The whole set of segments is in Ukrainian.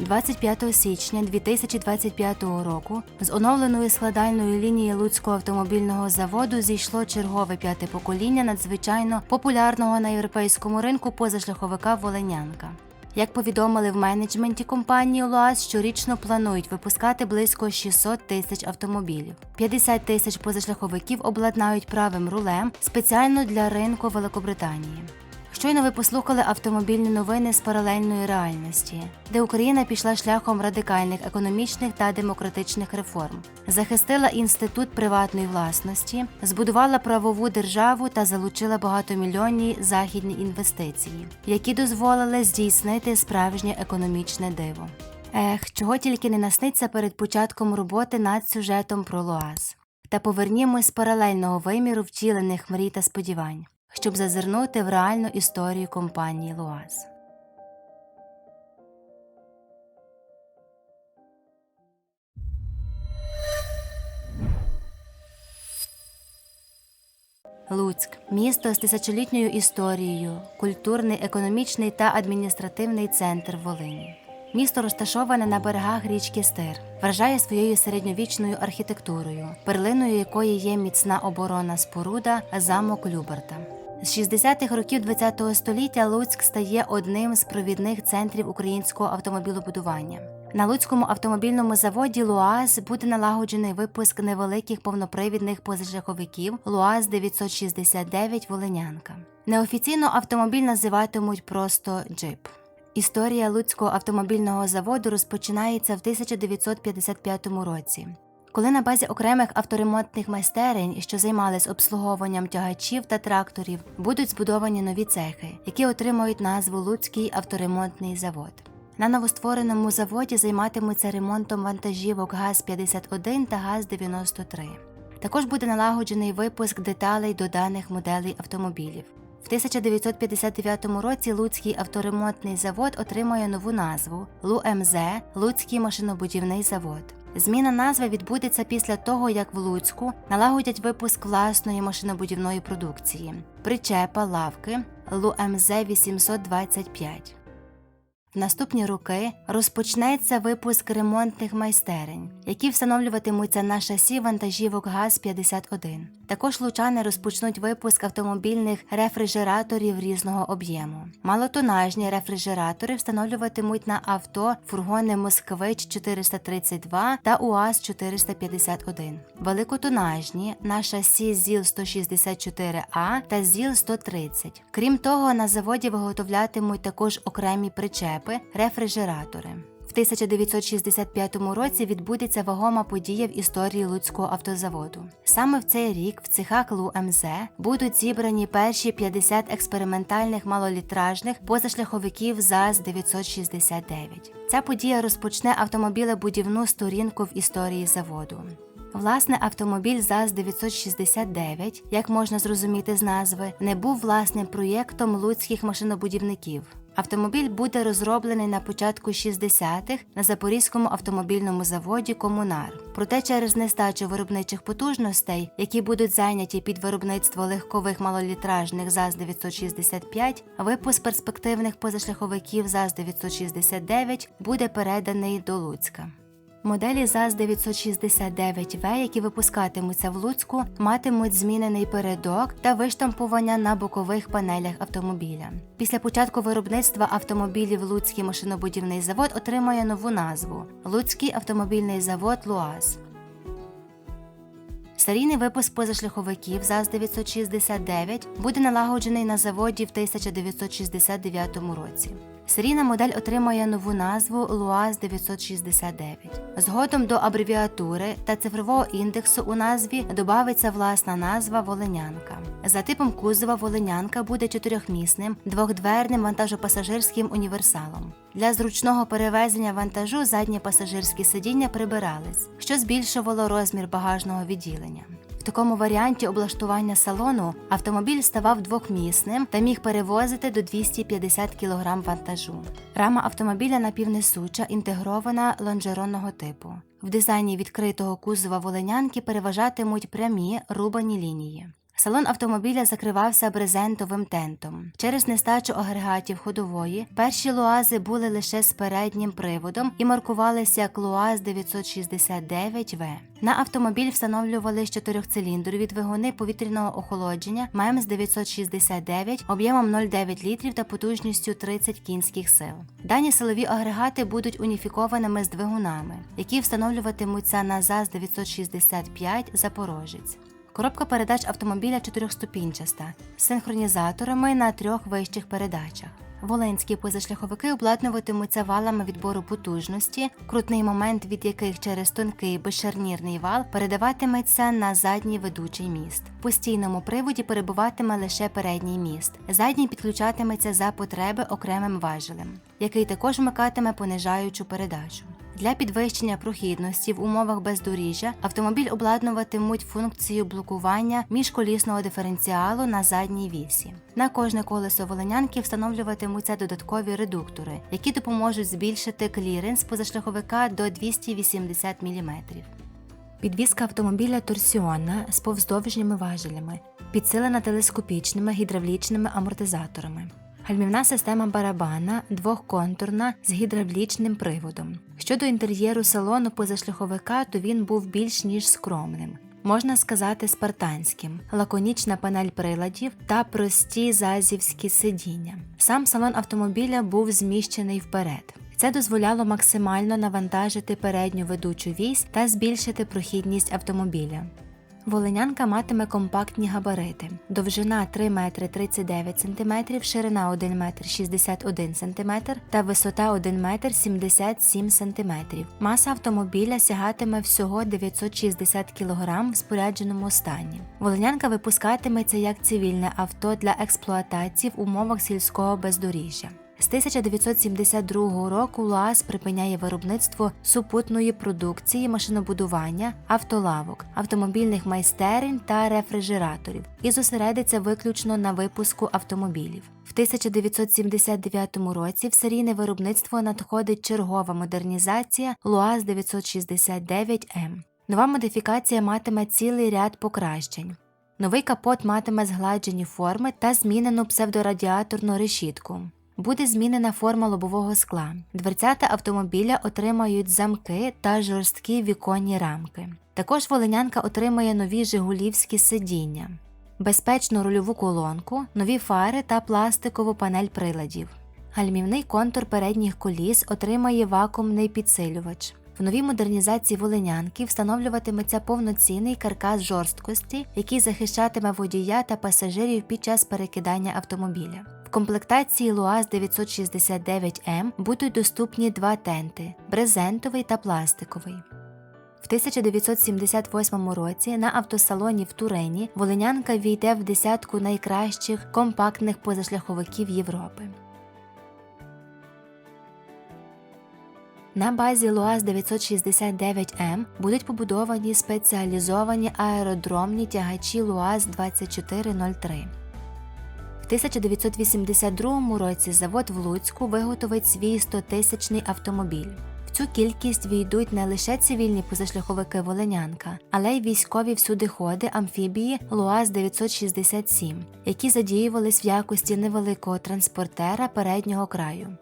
25 січня 2025 року з оновленої складальної лінії Луцького автомобільного заводу зійшло чергове п'яте покоління надзвичайно популярного на європейському ринку позашляховика Волинянка. Як повідомили в менеджменті компанії ЛУАЗ, щорічно планують випускати близько 600 тисяч автомобілів. 50 тисяч позашляховиків обладнають правим рулем спеціально для ринку Великобританії. Щойно ви послухали автомобільні новини з паралельної реальності, де Україна пішла шляхом радикальних економічних та демократичних реформ, захистила інститут приватної власності, збудувала правову державу та залучила багатомільйонні західні інвестиції, які дозволили здійснити справжнє економічне диво. Ех, чого тільки не насниться перед початком роботи над сюжетом про Луаз. Та повернімось з паралельного виміру втілених мрій та сподівань, щоб зазирнути в реальну історію компанії Луаз. Луцьк місто з тисячолітньою історією, культурний, економічний та адміністративний центр Волині. Місто розташоване на берегах річки Стир, вражає своєю середньовічною архітектурою, перлиною якої є міцна оборона споруда замок Люберта. З 60-х років ХХ століття Луцьк стає одним з провідних центрів українського автомобілобудування. На Луцькому автомобільному заводі ЛУАЗ буде налагоджений випуск невеликих повнопривідних позашляховиків ЛУАЗ 969 Волинянка. Неофіційно автомобіль називатимуть просто джип. Історія Луцького автомобільного заводу розпочинається в 1955 році. Коли на базі окремих авторемонтних майстерень, що займались обслуговуванням тягачів та тракторів, будуть збудовані нові цехи, які отримують назву Луцький авторемонтний завод. На новоствореному заводі займатимуться ремонтом вантажівок ГАЗ-51 та ГАЗ-93. Також буде налагоджений випуск деталей до даних моделей автомобілів. В 1959 році Луцький авторемонтний завод отримує нову назву ЛУМЗ Луцький машинобудівний завод. Зміна назви відбудеться після того, як в Луцьку налагодять випуск власної машинобудівної продукції причепа лавки ЛУМЗ 825. В наступні роки розпочнеться випуск ремонтних майстерень, які встановлюватимуться на шасі вантажівок ГАЗ-51. Також лучани розпочнуть випуск автомобільних рефрижераторів різного об'єму. Малотонажні рефрижератори встановлюватимуть на авто фургони Москвич 432 та УАЗ 451. Великотонажні на шасі ЗІЛ 164А та ЗІЛ 130. Крім того, на заводі виготовлятимуть також окремі причепи, рефрижератори. В 1965 році відбудеться вагома подія в історії Луцького автозаводу. Саме в цей рік в цехах ЛУМЗ будуть зібрані перші 50 експериментальних малолітражних позашляховиків ЗАЗ 969. Ця подія розпочне автомобілебудівну сторінку в історії заводу. Власне, автомобіль ЗАЗ 969, як можна зрозуміти з назви, не був власним проєктом луцьких машинобудівників. Автомобіль буде розроблений на початку 60-х на Запорізькому автомобільному заводі Комунар. Проте через нестачу виробничих потужностей, які будуть зайняті під виробництво легкових малолітражних ЗАЗ 965, випуск перспективних позашляховиків ЗАЗ 969 буде переданий до Луцька. Моделі ЗАЗ 969В, які випускатимуться в Луцьку, матимуть змінений передок та виштампування на бокових панелях автомобіля. Після початку виробництва автомобілів Луцький машинобудівний завод отримає нову назву Луцький автомобільний завод ЛУАЗ. Серійний випуск позашляховиків ЗАЗ-969 буде налагоджений на заводі в 1969 році. Серійна модель отримає нову назву ЛУАЗ-969. Згодом до абревіатури та цифрового індексу у назві додається власна назва Волинянка. За типом кузова Волинянка буде чотирьохмісним двохдверним вантажопасажирським універсалом. Для зручного перевезення вантажу задні пасажирські сидіння прибирались, що збільшувало розмір багажного відділення. В такому варіанті облаштування салону автомобіль ставав двохмісним та міг перевозити до 250 кг вантажу. Рама автомобіля напівнесуча, інтегрована лонжеронного типу. В дизайні відкритого кузова волинянки переважатимуть прямі рубані лінії. Салон автомобіля закривався брезентовим тентом. Через нестачу агрегатів ходової перші луази були лише з переднім приводом і маркувалися як ЛуАЗ 969В. На автомобіль встановлювали чотирьохциліндрові двигуни повітряного охолодження МЕМС 969 об'ємом 0,9 літрів та потужністю 30 кінських сил. Дані силові агрегати будуть уніфікованими з двигунами, які встановлюватимуться на ЗАЗ 965 Запорожець. Коробка передач автомобіля чотирьохступінчаста з синхронізаторами на трьох вищих передачах. Волинські позашляховики обладнуватимуться валами відбору потужності, крутний момент від яких через тонкий безшарнірний вал передаватиметься на задній ведучий міст. В постійному приводі перебуватиме лише передній міст. Задній підключатиметься за потреби окремим важелем, який також вмикатиме понижаючу передачу. Для підвищення прохідності в умовах бездоріжжя автомобіль обладнуватимуть функцію блокування міжколісного диференціалу на задній вісі. На кожне колесо волинянки встановлюватимуться додаткові редуктори, які допоможуть збільшити кліренс позашляховика до 280 мм. Підвізка автомобіля торсіонна з повздовжніми важелями, підсилена телескопічними гідравлічними амортизаторами. Гальмівна система барабана двохконтурна з гідравлічним приводом. Щодо інтер'єру салону позашляховика, то він був більш ніж скромним. Можна сказати спартанським, лаконічна панель приладів та прості зазівські сидіння. Сам салон автомобіля був зміщений вперед. Це дозволяло максимально навантажити передню ведучу вісь та збільшити прохідність автомобіля. Волинянка матиме компактні габарити. Довжина 3 метри 39 см, ширина 1 метр 61 см та висота 1 метр 77 см. Маса автомобіля сягатиме всього 960 кг в спорядженому стані. Волинянка випускатиметься як цивільне авто для експлуатації в умовах сільського бездоріжжя. З 1972 року ЛуАЗ припиняє виробництво супутної продукції машинобудування, автолавок, автомобільних майстерень та рефрижераторів і зосередиться виключно на випуску автомобілів. В 1979 році в серійне виробництво надходить чергова модернізація ЛуАЗ 969М. Нова модифікація матиме цілий ряд покращень. Новий капот матиме згладжені форми та змінену псевдорадіаторну решітку. Буде змінена форма лобового скла. Дверцята автомобіля отримають замки та жорсткі віконні рамки. Також волинянка отримає нові жигулівські сидіння, безпечну рульову колонку, нові фари та пластикову панель приладів. Гальмівний контур передніх коліс отримає вакуумний підсилювач. В новій модернізації волинянки встановлюватиметься повноцінний каркас жорсткості, який захищатиме водія та пасажирів під час перекидання автомобіля. В комплектації ЛуАЗ 969М будуть доступні два тенти брезентовий та пластиковий. В 1978 році на автосалоні в Турині Волинянка війде в десятку найкращих компактних позашляховиків Європи. На базі ЛуАЗ 969М будуть побудовані спеціалізовані аеродромні тягачі ЛуАЗ 2403. В 1982 році завод в Луцьку виготовить свій 100-тисячний автомобіль. В цю кількість війдуть не лише цивільні позашляховики Волинянка, але й військові всюдиходи амфібії ЛуАЗ 967, які задіювались в якості невеликого транспортера переднього краю.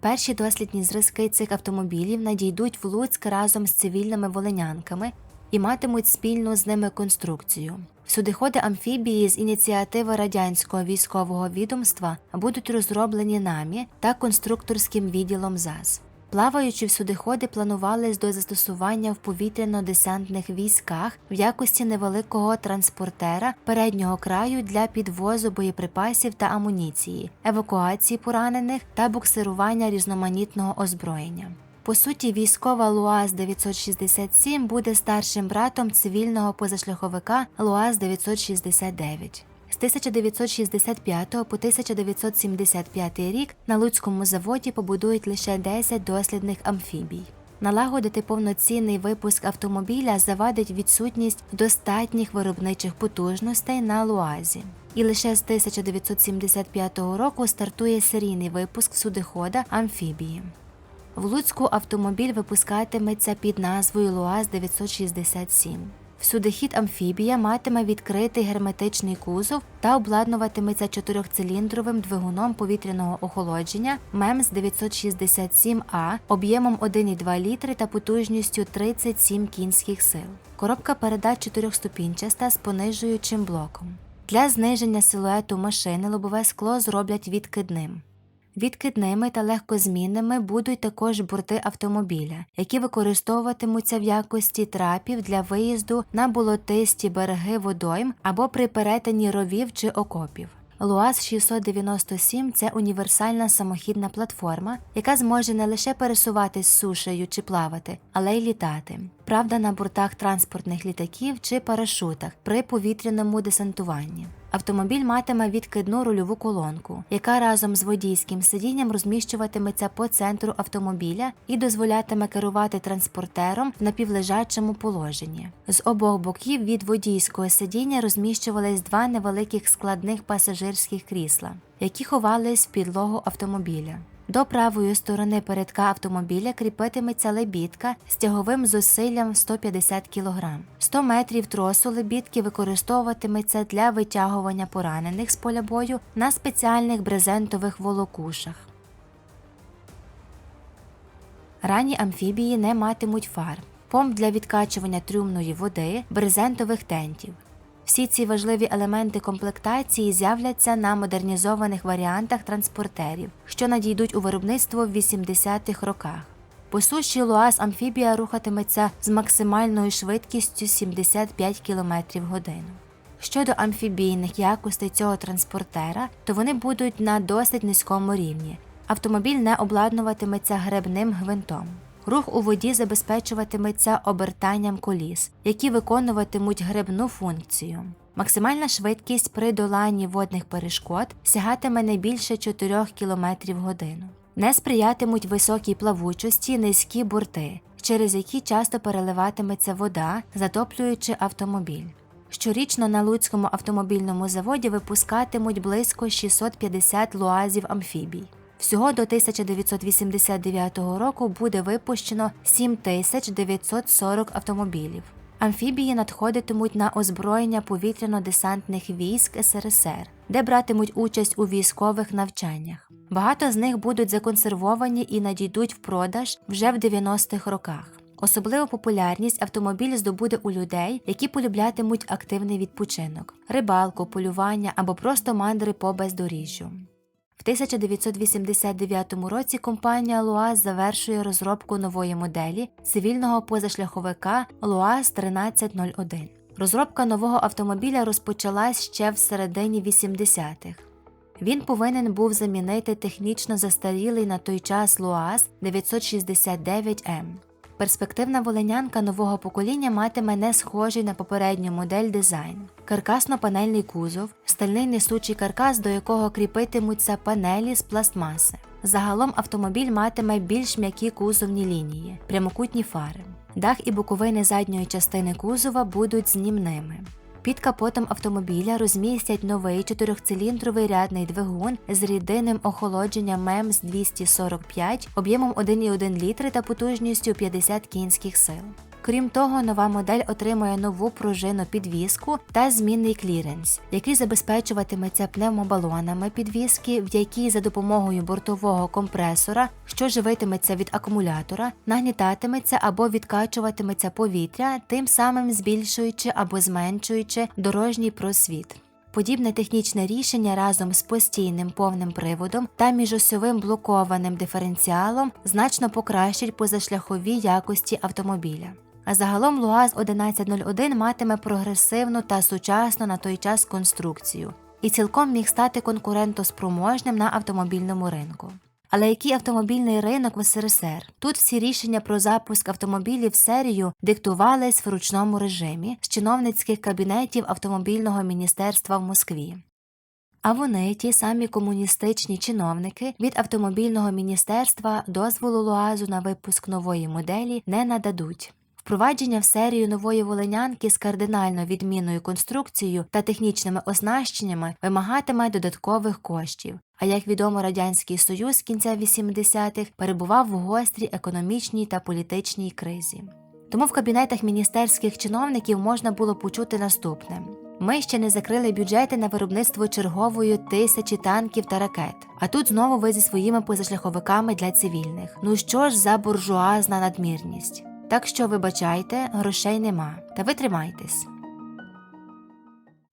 Перші дослідні зразки цих автомобілів надійдуть в Луцьк разом з цивільними волинянками і матимуть спільну з ними конструкцію. Судиходи амфібії з ініціативи радянського військового відомства будуть розроблені намі та конструкторським відділом ЗАЗ. Плаваючі всюдиходи планувались до застосування в повітряно-десантних військах в якості невеликого транспортера переднього краю для підвозу боєприпасів та амуніції, евакуації поранених та буксирування різноманітного озброєння. По суті, військова ЛуАЗ 967 буде старшим братом цивільного позашляховика ЛуАЗ 969. З 1965 по 1975 рік на Луцькому заводі побудують лише 10 дослідних амфібій. Налагодити повноцінний випуск автомобіля завадить відсутність достатніх виробничих потужностей на Луазі. І лише з 1975 року стартує серійний випуск судохода амфібії. В Луцьку автомобіль випускатиметься під назвою ЛУАЗ 967. Всюдихід амфібія матиме відкритий герметичний кузов та обладнуватиметься чотирьохциліндровим двигуном повітряного охолодження МЕМС 967А об'ємом 1,2 літри та потужністю 37 кінських сил. Коробка передач чотирьохступінчаста з понижуючим блоком. Для зниження силуету машини лобове скло зроблять відкидним. Відкидними та легкозмінними будуть також борти автомобіля, які використовуватимуться в якості трапів для виїзду на болотисті береги водойм або при перетині ровів чи окопів. ЛУАЗ 697 – це універсальна самохідна платформа, яка зможе не лише пересуватись сушею чи плавати, але й літати. Правда, на бортах транспортних літаків чи парашутах при повітряному десантуванні. Автомобіль матиме відкидну рульову колонку, яка разом з водійським сидінням розміщуватиметься по центру автомобіля і дозволятиме керувати транспортером в напівлежачому положенні. З обох боків від водійського сидіння розміщувались два невеликих складних пасажирських крісла, які ховались в підлогу автомобіля. До правої сторони передка автомобіля кріпитиметься лебідка з тяговим зусиллям 150 кг. 100 метрів тросу лебідки використовуватиметься для витягування поранених з поля бою на спеціальних брезентових волокушах. Ранні амфібії не матимуть фар, помп для відкачування трюмної води, брезентових тентів. Всі ці важливі елементи комплектації з'являться на модернізованих варіантах транспортерів, що надійдуть у виробництво в 80-х роках. По суші ЛУАЗ амфібія рухатиметься з максимальною швидкістю 75 км в годину. Щодо амфібійних якостей цього транспортера, то вони будуть на досить низькому рівні. Автомобіль не обладнуватиметься гребним гвинтом. Рух у воді забезпечуватиметься обертанням коліс, які виконуватимуть гребну функцію. Максимальна швидкість при доланні водних перешкод сягатиме не більше 4 км годину. Не сприятимуть високій плавучості низькі борти, через які часто переливатиметься вода, затоплюючи автомобіль. Щорічно на Луцькому автомобільному заводі випускатимуть близько 650 луазів амфібій. Всього до 1989 року буде випущено 7940 автомобілів. Амфібії надходитимуть на озброєння повітряно-десантних військ СРСР, де братимуть участь у військових навчаннях. Багато з них будуть законсервовані і надійдуть в продаж вже в 90-х роках. Особливу популярність автомобіль здобуде у людей, які полюблятимуть активний відпочинок, рибалку, полювання або просто мандри по бездоріжжю. В 1989 році компанія ЛУАЗ завершує розробку нової моделі цивільного позашляховика ЛУАЗ 1301. Розробка нового автомобіля розпочалась ще в середині 80-х. Він повинен був замінити технічно застарілий на той час ЛУАЗ 969М. Перспективна волинянка нового покоління матиме не схожий на попередню модель дизайн. Каркасно-панельний кузов, стальний несучий каркас, до якого кріпитимуться панелі з пластмаси. Загалом автомобіль матиме більш м'які кузовні лінії, прямокутні фари. Дах і боковини задньої частини кузова будуть знімними. Під капотом автомобіля розмістять новий чотирьохциліндровий рядний двигун з рідинним охолодженням МЕМС 245 об'ємом 1,1 літри та потужністю 50 кінських сил. Крім того, нова модель отримує нову пружину підвіску та змінний кліренс, який забезпечуватиметься пневмобалонами підвіски, в якій за допомогою бортового компресора, що живитиметься від акумулятора, нагнітатиметься або відкачуватиметься повітря, тим самим збільшуючи або зменшуючи дорожній просвіт. Подібне технічне рішення разом з постійним повним приводом та міжосьовим блокованим диференціалом значно покращить позашляхові якості автомобіля. А загалом ЛУАЗ 1101 матиме прогресивну та сучасну на той час конструкцію і цілком міг стати конкурентоспроможним на автомобільному ринку. Але який автомобільний ринок в СРСР? Тут всі рішення про запуск автомобілів в серію диктувались в ручному режимі з чиновницьких кабінетів автомобільного міністерства в Москві. А вони, ті самі комуністичні чиновники, від автомобільного міністерства дозволу ЛУАЗу на випуск нової моделі не нададуть. Впровадження в серію нової волинянки з кардинально відмінною конструкцією та технічними оснащеннями вимагатиме додаткових коштів. А як відомо, радянський союз кінця 80-х перебував в гострій економічній та політичній кризі. Тому в кабінетах міністерських чиновників можна було почути наступне: ми ще не закрили бюджети на виробництво чергової тисячі танків та ракет. А тут знову ви зі своїми позашляховиками для цивільних. Ну що ж за буржуазна надмірність? Так що, вибачайте, грошей нема, та ви тримайтесь.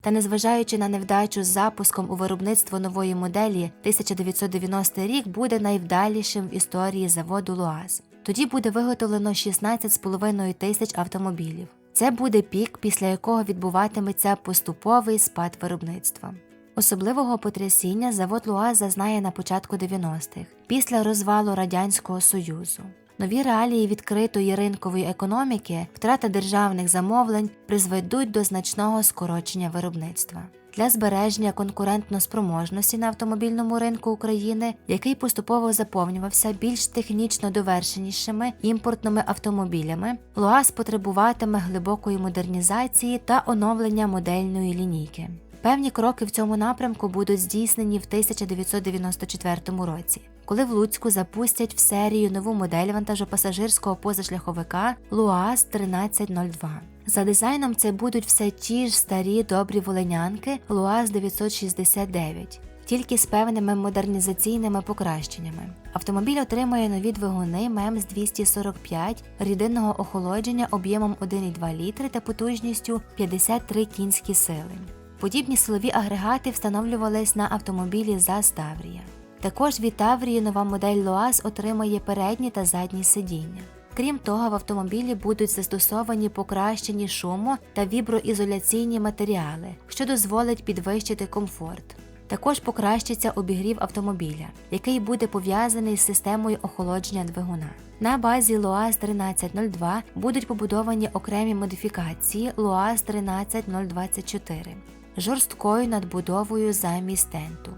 Та незважаючи на невдачу з запуском у виробництво нової моделі, 1990 рік буде найвдалішим в історії заводу ЛУАЗ. Тоді буде виготовлено 16,5 тисяч автомобілів. Це буде пік, після якого відбуватиметься поступовий спад виробництва. Особливого потрясіння завод ЛУАЗ зазнає на початку 90-х, після розвалу Радянського Союзу. Нові реалії відкритої ринкової економіки, втрата державних замовлень призведуть до значного скорочення виробництва. Для збереження конкурентноспроможності на автомобільному ринку України, який поступово заповнювався більш технічно довершенішими імпортними автомобілями, ЛУАЗ потребуватиме глибокої модернізації та оновлення модельної лінійки. Певні кроки в цьому напрямку будуть здійснені в 1994 році, коли в Луцьку запустять в серію нову модель вантажопасажирського позашляховика ЛУАЗ 1302. За дизайном це будуть все ті ж старі добрі волинянки ЛУАЗ 969, тільки з певними модернізаційними покращеннями. Автомобіль отримає нові двигуни МЕМС 245 рідинного охолодження об'ємом 1,2 літри та потужністю 53 кінські сили. Подібні силові агрегати встановлювались на автомобілі ЗАЗ Таврія. Також від Таврії нова модель ЛОАЗ отримає передні та задні сидіння. Крім того, в автомобілі будуть застосовані покращені шумо та віброізоляційні матеріали, що дозволить підвищити комфорт. Також покращиться обігрів автомобіля, який буде пов'язаний з системою охолодження двигуна. На базі ЛОАЗ 1302 будуть побудовані окремі модифікації ЛОАЗ 13024 жорсткою надбудовою замість тенту.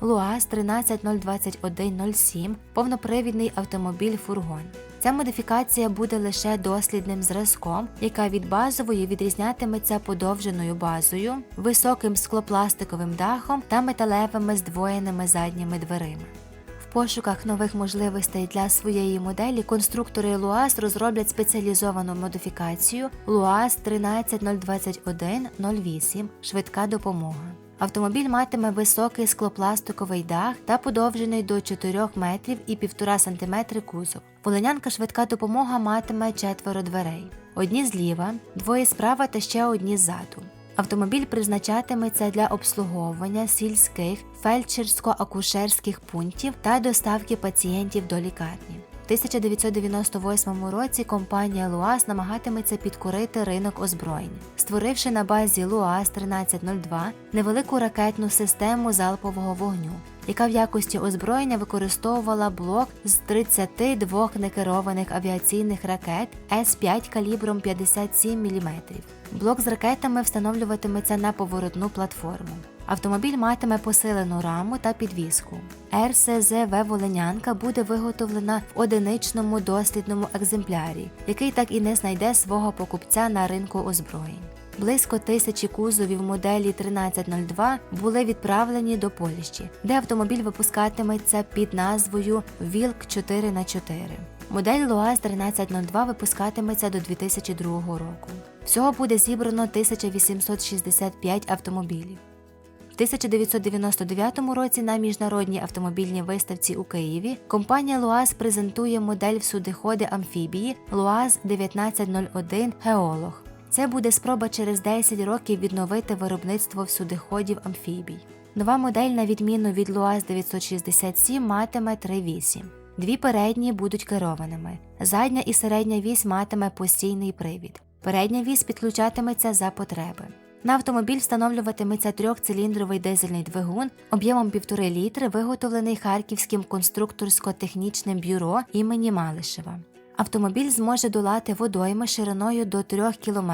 ЛУАЗ 13.021.07 повнопривідний автомобіль-фургон. Ця модифікація буде лише дослідним зразком, яка від базової відрізнятиметься подовженою базою, високим склопластиковим дахом та металевими здвоєними задніми дверима. Пошуках нових можливостей для своєї моделі конструктори ЛУАЗ розроблять спеціалізовану модифікацію ЛУАЗ 130218 швидка допомога. Автомобіль матиме високий склопластиковий дах та подовжений до 4 метрів і 1,5 см кузов. Волинянка швидка допомога матиме четверо дверей: одні зліва, двоє справа та ще одні ззаду. Автомобіль призначатиметься для обслуговування сільських фельдшерсько-акушерських пунктів та доставки пацієнтів до лікарні. В 1998 році компанія ЛУАЗ намагатиметься підкорити ринок озброєнь, створивши на базі ЛУАЗ 1302 невелику ракетну систему залпового вогню, яка в якості озброєння використовувала блок з 32 некерованих авіаційних ракет С-5 калібром 57 мм. Блок з ракетами встановлюватиметься на поворотну платформу. Автомобіль матиме посилену раму та підвіску. РСЗВ Волинянка буде виготовлена в одиничному дослідному екземплярі, який так і не знайде свого покупця на ринку озброєнь. Близько тисячі кузовів моделі 1302 були відправлені до Польщі, де автомобіль випускатиметься під назвою Вілк 4х4. Модель ЛУАЗ 1302 випускатиметься до 2002 року. Всього буде зібрано 1865 автомобілів. В 1999 році на міжнародній автомобільній виставці у Києві компанія ЛУАЗ презентує модель всюдиходи амфібії ЛУАЗ 1901 Геолог. Це буде спроба через 10 років відновити виробництво всюдиходів амфібій. Нова модель, на відміну від ЛУАЗ 967, матиме три вісі. Дві передні будуть керованими. Задня і середня вісь матиме постійний привід. Передня вісь підключатиметься за потреби. На автомобіль встановлюватиметься трьохциліндровий дизельний двигун об'ємом 1,5 літри, виготовлений Харківським конструкторсько-технічним бюро імені Малишева. Автомобіль зможе долати водойми шириною до 3 км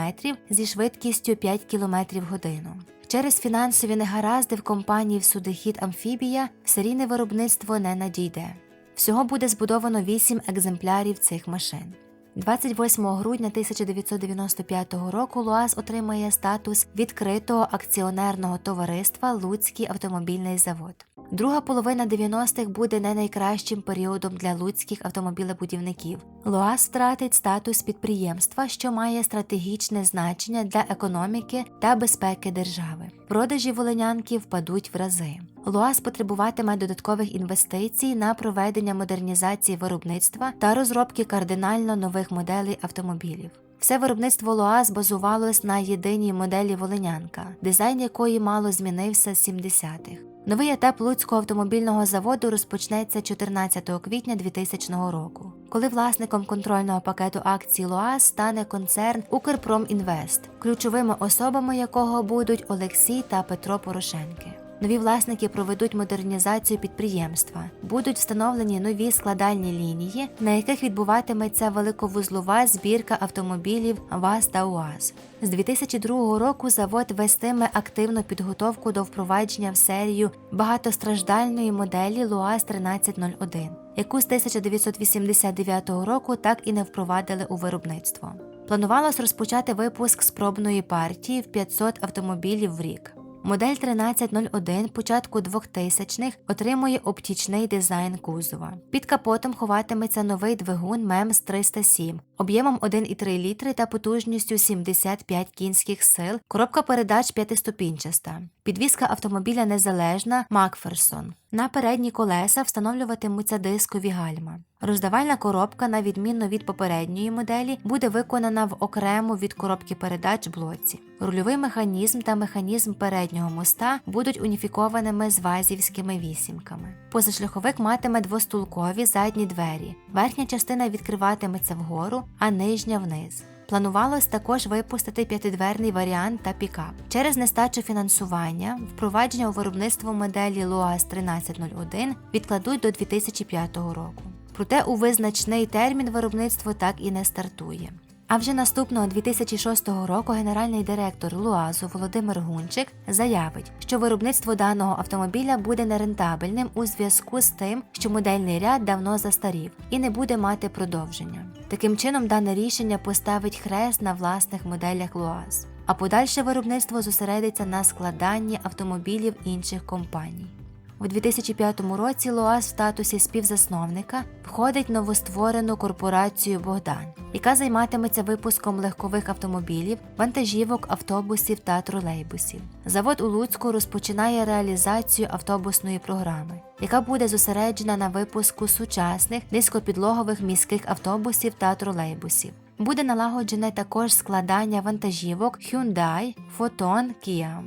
зі швидкістю 5 км в годину. Через фінансові негаразди в компанії в судохід Амфібія серійне виробництво не надійде. Всього буде збудовано 8 екземплярів цих машин. 28 грудня 1995 року ЛУАЗ отримає статус відкритого акціонерного товариства Луцький автомобільний завод. Друга половина 90-х буде не найкращим періодом для луцьких автомобілебудівників. ЛУАЗ втратить статус підприємства, що має стратегічне значення для економіки та безпеки держави. Продажі волинянки впадуть в рази. ЛУАЗ потребуватиме додаткових інвестицій на проведення модернізації виробництва та розробки кардинально нових моделей автомобілів. Все виробництво ЛУАЗ базувалось на єдиній моделі Волинянка, дизайн якої мало змінився з 70-х. Новий етап Луцького автомобільного заводу розпочнеться 14 квітня 2000 року, коли власником контрольного пакету акцій ЛУАЗ стане концерн Укрпромінвест, ключовими особами якого будуть Олексій та Петро Порошенки. Нові власники проведуть модернізацію підприємства, будуть встановлені нові складальні лінії, на яких відбуватиметься великовузлова збірка автомобілів ВАЗ та УАЗ. З 2002 року завод вестиме активну підготовку до впровадження в серію багатостраждальної моделі ЛУАЗ 1301, яку з 1989 року так і не впровадили у виробництво. Планувалось розпочати випуск спробної партії в 500 автомобілів в рік. Модель 1301 початку 2000-х отримує оптічний дизайн кузова. Під капотом ховатиметься новий двигун MEMS 307 об'ємом 1,3 літри та потужністю 75 кінських сил, коробка передач п'ятиступінчаста. Підвізка автомобіля незалежна Макферсон. На передні колеса встановлюватимуться дискові гальма. Роздавальна коробка, на відміну від попередньої моделі, буде виконана в окремо від коробки передач блоці. Рульовий механізм та механізм переднього моста будуть уніфікованими з вазівськими вісімками. Позашляховик матиме двостулкові задні двері. Верхня частина відкриватиметься вгору, а нижня вниз. Планувалось також випустити п'ятидверний варіант та пікап. Через нестачу фінансування впровадження у виробництво моделі Loas 1301 відкладуть до 2005 року. Проте у визначний термін виробництво так і не стартує. А вже наступного 2006 року генеральний директор ЛУАЗу Володимир Гунчик заявить, що виробництво даного автомобіля буде нерентабельним у зв'язку з тим, що модельний ряд давно застарів і не буде мати продовження. Таким чином, дане рішення поставить хрест на власних моделях ЛУАЗ, а подальше виробництво зосередиться на складанні автомобілів інших компаній. У 2005 році ЛОАЗ в статусі співзасновника входить в новостворену корпорацію Богдан, яка займатиметься випуском легкових автомобілів, вантажівок, автобусів та тролейбусів. Завод у Луцьку розпочинає реалізацію автобусної програми, яка буде зосереджена на випуску сучасних низькопідлогових міських автобусів та тролейбусів. Буде налагоджене також складання вантажівок Hyundai, Photon, Kia.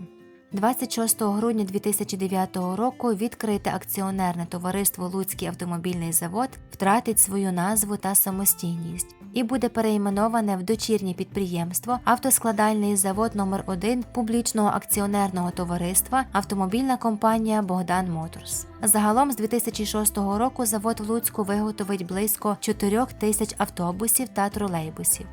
26 грудня 2009 року відкрите акціонерне товариство Луцький автомобільний завод втратить свою назву та самостійність і буде перейменоване в дочірнє підприємство Автоскладальний завод номер 1 публічного акціонерного товариства Автомобільна компанія Богдан Моторс. Загалом з 2006 року завод в Луцьку виготовить близько 4 тисяч автобусів та тролейбусів.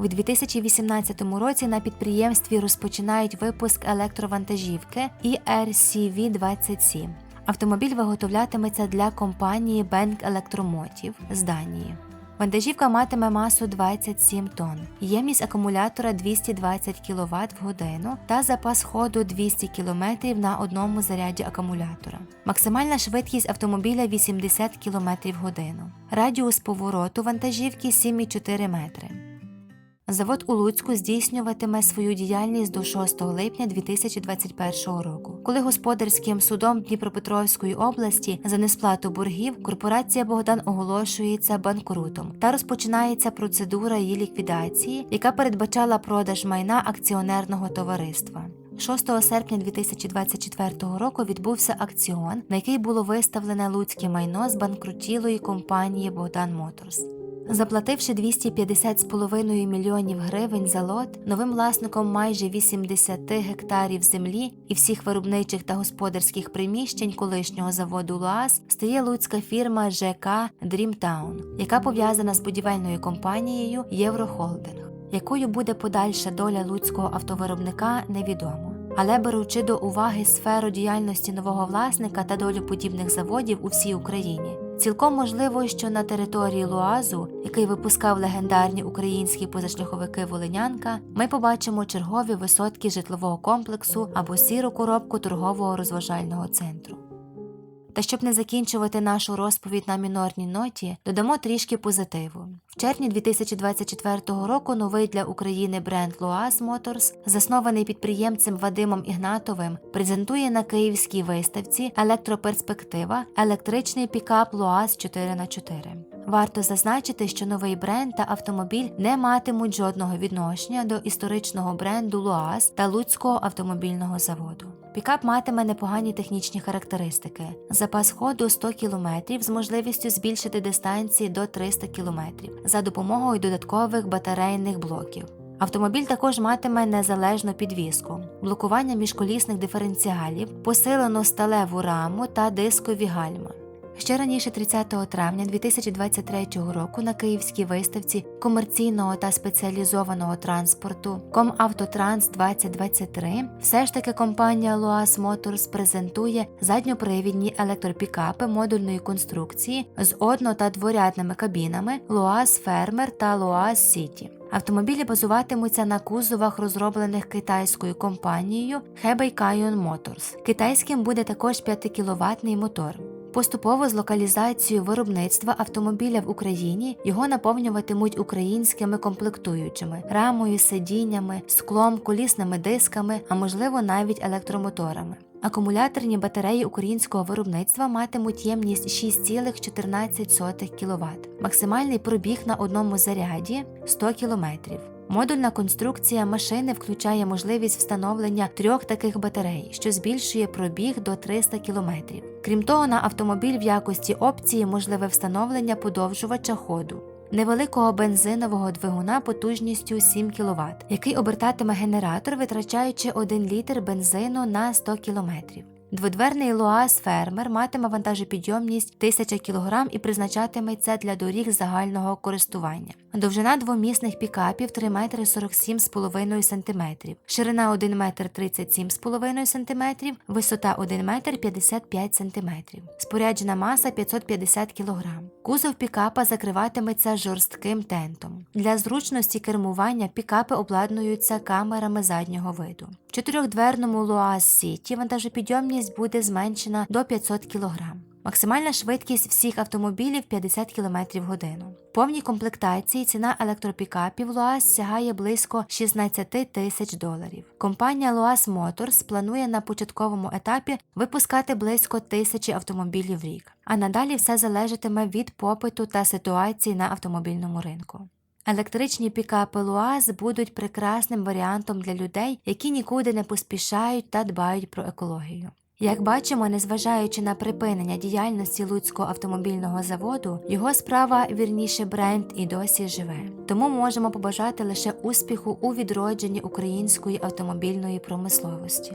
У 2018 році на підприємстві розпочинають випуск електровантажівки ERCV-27. Автомобіль виготовлятиметься для компанії Bank Electromotive з Данії. Вантажівка матиме масу 27 тонн, ємність акумулятора 220 кВт в годину та запас ходу 200 км на одному заряді акумулятора. Максимальна швидкість автомобіля 80 км в годину. Радіус повороту вантажівки 7,4 метри. Завод у Луцьку здійснюватиме свою діяльність до 6 липня 2021 року, коли господарським судом Дніпропетровської області за несплату боргів корпорація Богдан оголошується банкрутом та розпочинається процедура її ліквідації, яка передбачала продаж майна акціонерного товариства. 6 серпня 2024 року відбувся акціон, на який було виставлене луцьке майно з банкрутілої компанії Богдан Моторс. Заплативши 250,5 мільйонів гривень за лот, новим власником майже 80 гектарів землі і всіх виробничих та господарських приміщень колишнього заводу ЛУАЗ стає луцька фірма ЖК Дрімтаун, яка пов'язана з будівельною компанією Єврохолдинг, якою буде подальша доля луцького автовиробника невідомо. Але беручи до уваги сферу діяльності нового власника та долю подібних заводів у всій Україні, Цілком можливо, що на території Луазу, який випускав легендарні українські позашляховики Волинянка, ми побачимо чергові висотки житлового комплексу або сіру коробку торгового розважального центру. Та щоб не закінчувати нашу розповідь на мінорній ноті, додамо трішки позитиву. В червні 2024 року новий для України бренд Loas Motors, заснований підприємцем Вадимом Ігнатовим, презентує на київській виставці Електроперспектива електричний пікап Loas 4х4. Варто зазначити, що новий бренд та автомобіль не матимуть жодного відношення до історичного бренду Loas та Луцького автомобільного заводу. Пікап матиме непогані технічні характеристики: запас ходу 100 км з можливістю збільшити дистанції до 300 км за допомогою додаткових батарейних блоків. Автомобіль також матиме незалежну підвіску, блокування міжколісних диференціалів, посилену сталеву раму та дискові гальма. Ще раніше, 30 травня 2023 року, на київській виставці комерційного та спеціалізованого транспорту Комавтотранс 2023 все ж таки компанія Loas Motors презентує задньопривідні електропікапи модульної конструкції з одно- та дворядними кабінами Loas Fermer та Loas City. Автомобілі базуватимуться на кузовах, розроблених китайською компанією Hebei Kayon Motors. Китайським буде також 5 кіловатний мотор. Поступово з локалізацією виробництва автомобіля в Україні його наповнюватимуть українськими комплектуючими, рамою, сидіннями, склом, колісними дисками, а можливо навіть електромоторами. Акумуляторні батареї українського виробництва матимуть ємність 6,14 кВт. Максимальний пробіг на одному заряді 100 км. Модульна конструкція машини включає можливість встановлення трьох таких батарей, що збільшує пробіг до 300 км. Крім того, на автомобіль в якості опції можливе встановлення подовжувача ходу. Невеликого бензинового двигуна потужністю 7 кВт, який обертатиме генератор, витрачаючи 1 літр бензину на 100 км. Дводверний Луаз Фермер матиме вантажопідйомність 1000 кг і призначатиметься для доріг загального користування. Довжина двомісних пікапів 3 метри 47,5 см, ширина 1 метр 37,5 см, висота 1 метр 55 см, споряджена маса 550 кг. Кузов пікапа закриватиметься жорстким тентом. Для зручності кермування пікапи обладнуються камерами заднього виду. В чотирьохдверному Loas City вантажопідйомність буде зменшена до 500 кг. Максимальна швидкість всіх автомобілів 50 км в годину. В повній комплектації ціна електропікапів Loas сягає близько 16 тисяч доларів. Компанія Loas Motors планує на початковому етапі випускати близько тисячі автомобілів в рік, а надалі все залежатиме від попиту та ситуації на автомобільному ринку. Електричні пікапи Луаз будуть прекрасним варіантом для людей, які нікуди не поспішають та дбають про екологію. Як бачимо, незважаючи на припинення діяльності Луцького автомобільного заводу, його справа вірніше бренд і досі живе. Тому можемо побажати лише успіху у відродженні української автомобільної промисловості.